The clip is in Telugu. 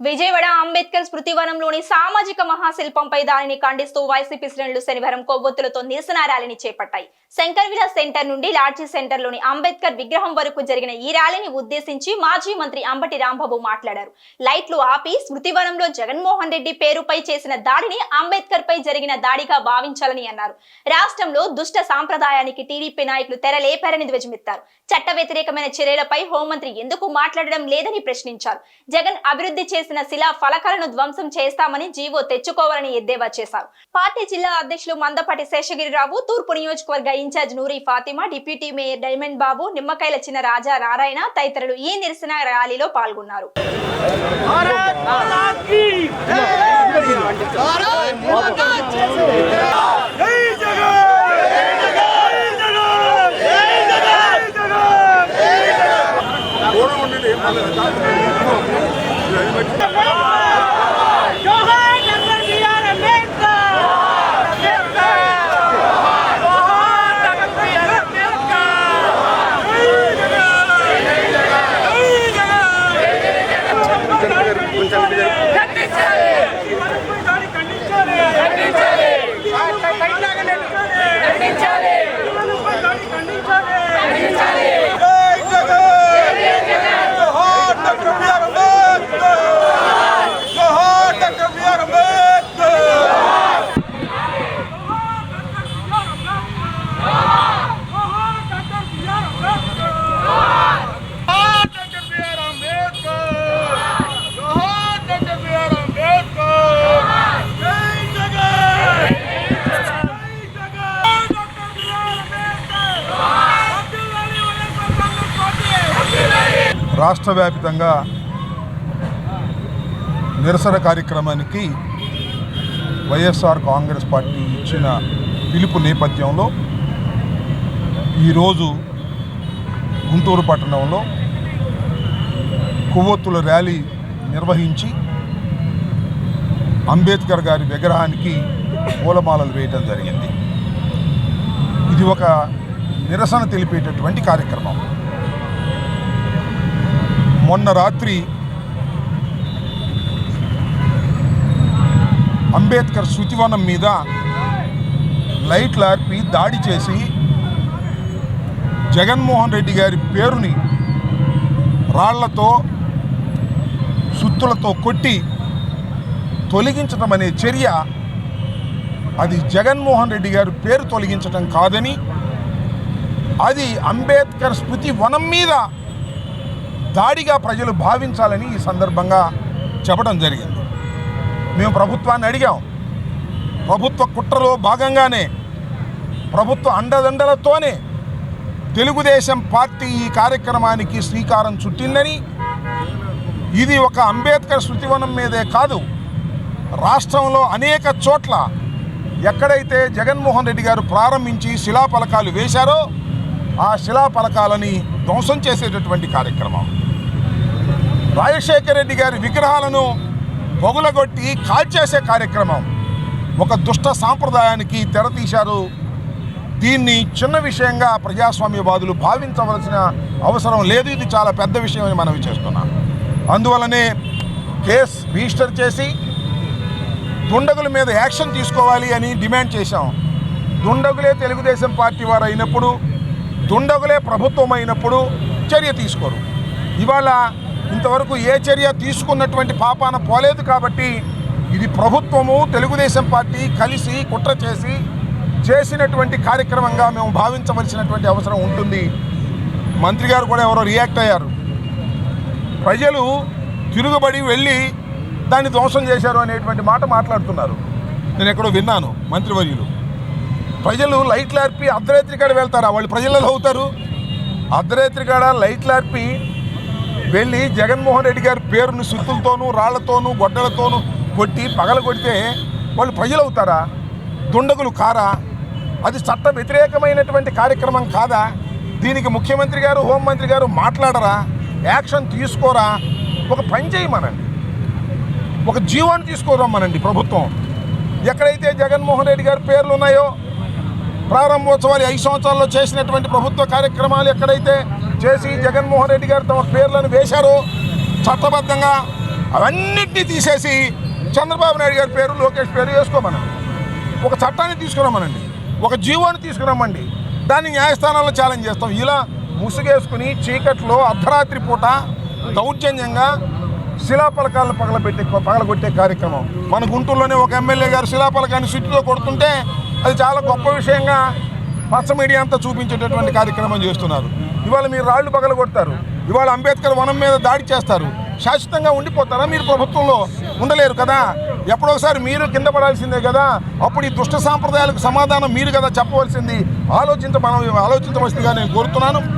విజయవాడ అంబేద్కర్ స్మృతివనంలోని సామాజిక మహాశిల్పంపై దానిని ఖండిస్తూ వైసీపీ శ్రేణులు శనివారం కొవ్వొత్తులతో నిరసన ర్యాలీని చేపట్టాయి. శంకర్విల సెంటర్ నుండి లాడ్జీ సెంటర్లోని అంబేద్కర్ విగ్రహం వరకు జరిగిన ఈ ర్యాలీని ఉద్దేశించి మాజీ మంత్రి అంబటి రాంబాబు మాట్లాడారు. లైట్లు ఆపి స్మృతివనంలో జగన్మోహన్ రెడ్డి పేరుపై చేసిన దాడిని అంబేద్కర్ పై జరిగిన దాడిగా భావించాలని అన్నారు. రాష్ట్రంలో దుష్ట సాంప్రదాయానికి టీడీపీ నాయకులు తెరలేపారని ధ్వజమెత్తారు. చట్ట వ్యతిరేకమైన చర్యలపై హోంమంత్రి ఎందుకు మాట్లాడడం లేదని ప్రశ్నించారు. జగన్ అభివృద్ధి చేసిన శిలా ఫలకాలను ధ్వంసం చేస్తామని జీవో తెచ్చుకోవాలని ఎద్దేవా చేశారు. పార్టీ జిల్లా అధ్యక్షులు మందపాటి శేషగిరిరావు తూర్పు నియోజకవర్గ in charge Noori Fatima deputy mayor Diamond Babu Nimmakayala Chinna Raja Narayana తదితరులు ఈ నిరసన ర్యాలీలో పాల్గొన్నారు. జంపి జరుపు రాష్ట్ర వ్యాప్తంగా నిరసన కార్యక్రమానికి వైఎస్ఆర్ కాంగ్రెస్ పార్టీ ఇచ్చిన పిలుపు నేపథ్యంలో ఈరోజు గుంటూరు పట్టణంలో కొవ్వొత్తుల ర్యాలీ నిర్వహించి అంబేద్కర్ గారి విగ్రహానికి పూలమాలలు వేయటం జరిగింది. ఇది ఒక నిరసన తెలిపేటటువంటి కార్యక్రమం. మొన్న రాత్రి అంబేద్కర్ శృతివనం మీద లైట్లు ఆర్పి దాడి చేసి జగన్మోహన్ రెడ్డి గారి పేరుని రాళ్ళతో సుత్తులతో కొట్టి తొలగించడం అనే చర్య అది జగన్మోహన్ రెడ్డి గారి పేరు తొలగించడం కాదని అది అంబేద్కర్ స్మృతి వనం మీద దాడిగా ప్రజలు భావించాలని ఈ సందర్భంగా చెప్పడం జరిగింది. మేము ప్రభుత్వాన్ని అడిగాం. ప్రభుత్వ కుట్రలో భాగంగానే ప్రభుత్వ అండదండలతోనే తెలుగుదేశం పార్టీ ఈ కార్యక్రమానికి శ్రీకారం చుట్టిందని ఇది ఒక అంబేద్కర్ శృతివనం మీదే కాదు రాష్ట్రంలో అనేక చోట్ల ఎక్కడైతే జగన్మోహన్ రెడ్డి గారు ప్రారంభించి శిలాఫలకాలు వేశారో ఆ శిలాఫలకాలని ధ్వంసం చేసేటటువంటి కార్యక్రమం. రాజశేఖర రెడ్డి గారి విగ్రహాలను పొగులగొట్టి కాల్చేసే కార్యక్రమం. ఒక దుష్ట సాంప్రదాయానికి తెరతీశారు దీన్ని చిన్న విషయంగా ప్రజాస్వామ్యవాదులు భావించవలసిన అవసరం లేదు. ఇది చాలా పెద్ద విషయం అని మనవి చేస్తున్నాం అందువలనే కేసు రిజిస్టర్ చేసి దుండగుల మీద యాక్షన్ తీసుకోవాలి అని డిమాండ్ చేశాం. దుండగులే తెలుగుదేశం పార్టీ వారు అయినప్పుడు దుండగులే ప్రభుత్వం అయినప్పుడు చర్య తీసుకోరు. ఇవాళ ఇంతవరకు ఏ చర్య తీసుకున్నటువంటి పాపాన పోలేదు కాబట్టి ఇది ప్రభుత్వము తెలుగుదేశం పార్టీ కలిసి కుట్ర చేసి చేసినటువంటి కార్యక్రమంగా మేము భావించవలసినటువంటి అవసరం ఉంటుంది. మంత్రి గారు కూడా ఎవరో రియాక్ట్ అయ్యారు. ప్రజలు తిరుగుబడి వెళ్ళి దాన్ని ధ్వంసం చేశారు అనేటువంటి మాట మాట్లాడుతున్నారు. నేను ఎక్కడో విన్నాను మంత్రివర్యులు. ప్రజలు లైట్లు ఆర్పి అర్ధరాత్రి కాడ వెళ్తారా? వాళ్ళు ప్రజలలో అవుతారు. అర్ధరాత్రి కాడ లైట్లు ఆర్పి వెళ్ళి జగన్మోహన్ రెడ్డి గారి పేరుని సుత్తులతోనూ రాళ్ళతోనూ గొడ్డలతోనూ కొట్టి పగల కొడితే వాళ్ళు ప్రజలు అవుతారా దుండగులు కారా? అది చట్ట వ్యతిరేకమైనటువంటి కార్యక్రమం కాదా? దీనికి ముఖ్యమంత్రి గారు హోంమంత్రి గారు మాట్లాడరా? యాక్షన్ తీసుకోరా? ఒక పని చేయమనండి. ఒక జీవాన్ని తీసుకోరమ్మనండి ప్రభుత్వం. ఎక్కడైతే జగన్మోహన్ రెడ్డి గారి పేర్లు ఉన్నాయో ప్రారంభోత్సవాలు ఐదు సంవత్సరాల్లో చేసినటువంటి ప్రభుత్వ కార్యక్రమాలు ఎక్కడైతే చేసి జగన్మోహన్ రెడ్డి గారు తమ పేర్లను వేశారు. చట్టబద్ధంగా అవన్నిటినీ తీసేసి చంద్రబాబు నాయుడు గారి పేరు లోకేష్ పేరు వేసుకోమనండి. ఒక చట్టాన్ని తీసుకురమ్మనండి. ఒక జీవోని తీసుకురామండి దాన్ని న్యాయస్థానాల్లో ఛాలెంజ్ చేస్తాం. ఇలా ముసుగేసుకుని చీకట్లో అర్ధరాత్రి పూట దౌర్జన్యంగా శిలాపలకాలను పగలబెట్టే పగలగొట్టే కార్యక్రమం. మన గుంటూరులోనే ఒక ఎమ్మెల్యే గారు శిలాపలకాన్ని సిటీలో కొడుతుంటే అది చాలా గొప్ప విషయంగా పచ్చ మీడియా అంతా చూపించేటటువంటి కార్యక్రమం చేస్తున్నారు. ఇవాళ మీరు రాళ్ళు పగలగొడతారు. ఇవాళ అంబేద్కర్ వనం మీద దాడి చేస్తారు. శాశ్వతంగా ఉండిపోతారా మీరు ప్రభుత్వంలో? ఉండలేరు కదా? ఎప్పుడోసారి మీరు కింద పడాల్సిందే కదా? అప్పుడు ఈ దుష్ట సాంప్రదాయాలకు సమాధానం మీరు కదా చెప్పవలసింది. ఆలోచించ మనం ఆలోచించవలసిందిగా నేను కోరుతున్నాను.